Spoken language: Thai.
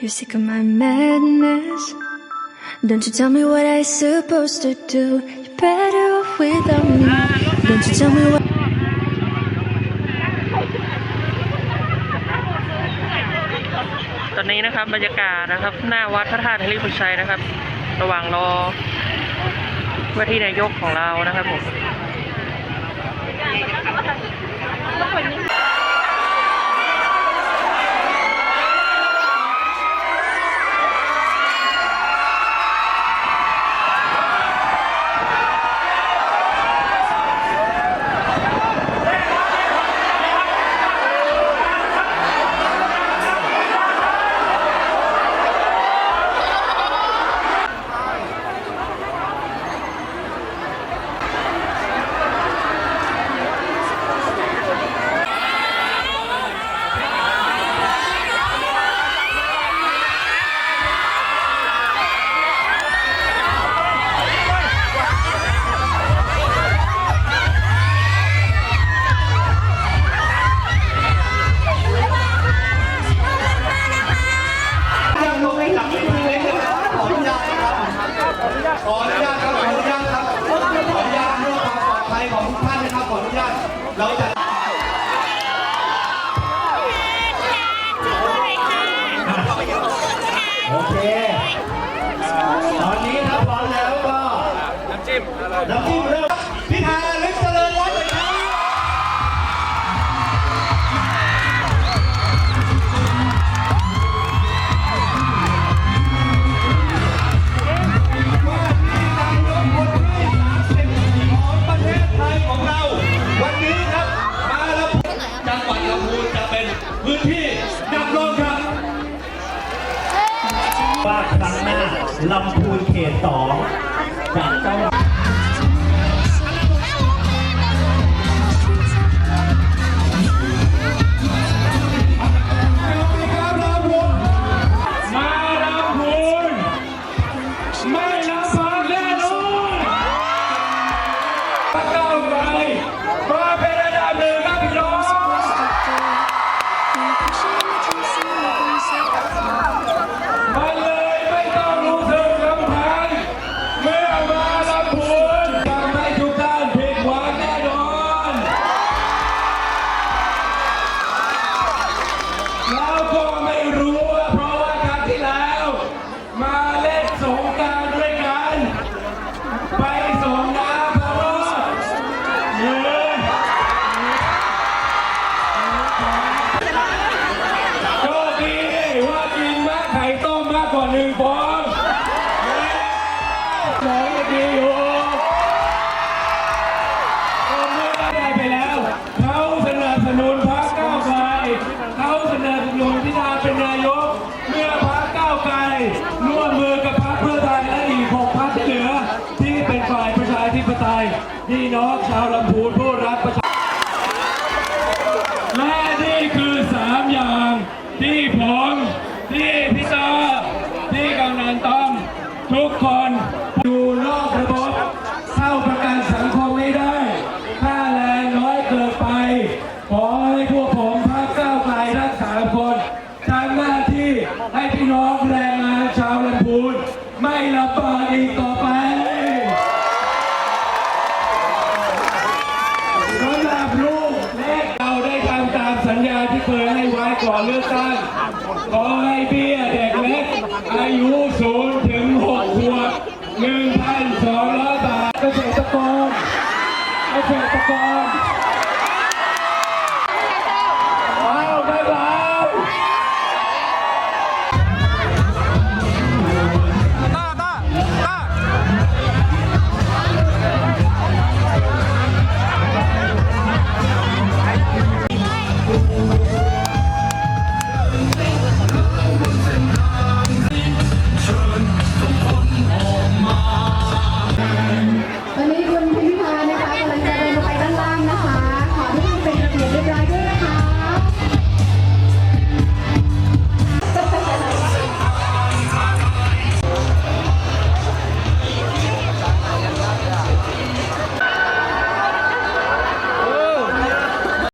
You're sick of my madness. Don't you tell me what I supposed to do. You're better off without me. Don't you tell me what. ตอนนี้นะครับบรรยากาศนะครับ หน้าวัดพระธาตุฮริพุชัยนะครับ ระหว่างรอว่าที่นายกของเรานะครับผม จิ้มน้ำจิ้มเริ่มพิธาลิมเจริญรัตน์เลยรับว่าที่นายกคนที่30ของประเทศไทยของเราวันนี้ครับมาลำพูนจังหวัดลำพูนจะเป็นพื้นที่นับรองครับว่าครั้งหน้าลำพูนเขตสองจะต้อง มีอยู่ผมเลือกได้ไปแล้ว เขาสนับสนุนพรรคก้าวไกลเขาสนับสนุนพิธาเป็นนายก เมื่อพรรคก้าวไกลร่วมมือกับพรรคเพื่อไทยและอีกหกพรรคที่เหลือ ที่เป็นฝ่ายประชาธิปไตยพี่น้องชาวลำพูนผู้รักประชา และนี่คือสามอย่างที่ผมที่พิตาที่กำนันต้อมทุกคนอยู่นอกระบบเข้าประกันสังคมไม่ได้ ค่าแรงน้อยเกินไป ขอให้พวกผมพักก้าวไกลทั้งสามคนทำหน้าที่ให้พี่น้องแรงงานชาวลำพูนไม่ลำบากอีกต่อไป สำหรับลูกเล็กเราได้ทำตามสัญญาที่เคยให้ไว้ ก่อนเลือกตั้งขอให้เบี้ยเด็กเล็กอายุ0